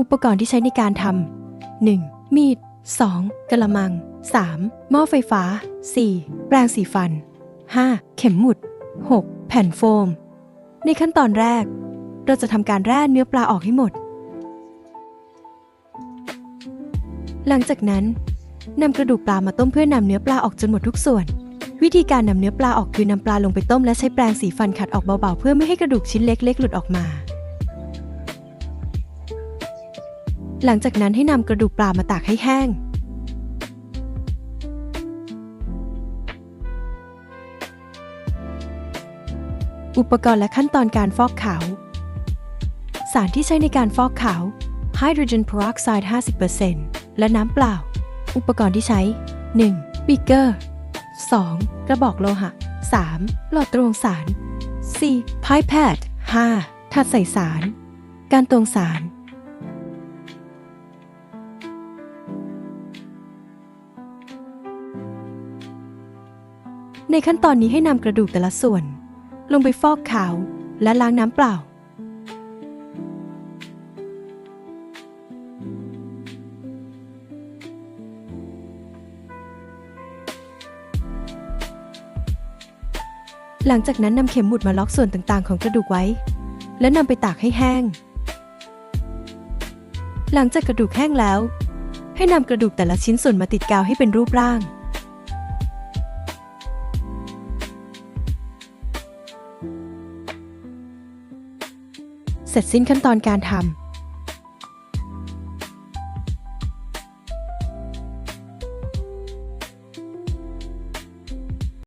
อุปกรณ์ที่ใช้ในการทำ 1. มีด 2. กระมัง 3. หม้อไฟฟ้า 4. แปรงสีฟัน 5. เข็มหมุด 6. แผ่นโฟม ในขั้นตอนแรก เราจะทำการแร่เนื้อปลาออกให้หมด หลังจากนั้นนำกระดูกปลามาต้มเพื่อนำเนื้อปลาออกจนหมดทุกส่วน วิธีการนำเนื้อปลาออกคือนำปลาลงไปต้มและใช้แปรงสีฟันขัดออกเบาๆ เพื่อไม่ให้กระดูกชิ้นเล็กๆ หลุดออกมา หลังจากนั้นให้นำกระดูกปลามาตากให้แห้ง อุปกรณ์และขั้นตอนการฟอกขาว สารที่ใช้ในการฟอกขาว Hydrogen peroxide 50%และน้ำเปล่า อุปกรณ์ที่ใช้ 1. บีเกอร์ 2. กระบอกโลหะ 3. หลอดตวงสาร 4. pipette 5. ถัดใส่สาร การตวงสาร ในขั้นตอนนี้ให้นำกระดูกแต่ละส่วน ลงไปฟอกขาวและล้างน้ำเปล่า หลังจากนั้นนำเข็มหมุดมาล็อกส่วนต่างๆ ของกระดูกไว้ และนำไปตากให้แห้ง หลังจากกระดูกแห้งแล้ว ให้นำกระดูกแต่ละชิ้นส่วนมาติดกาวให้เป็นรูปร่าง เสร็จสิ้นขั้นตอนการทำ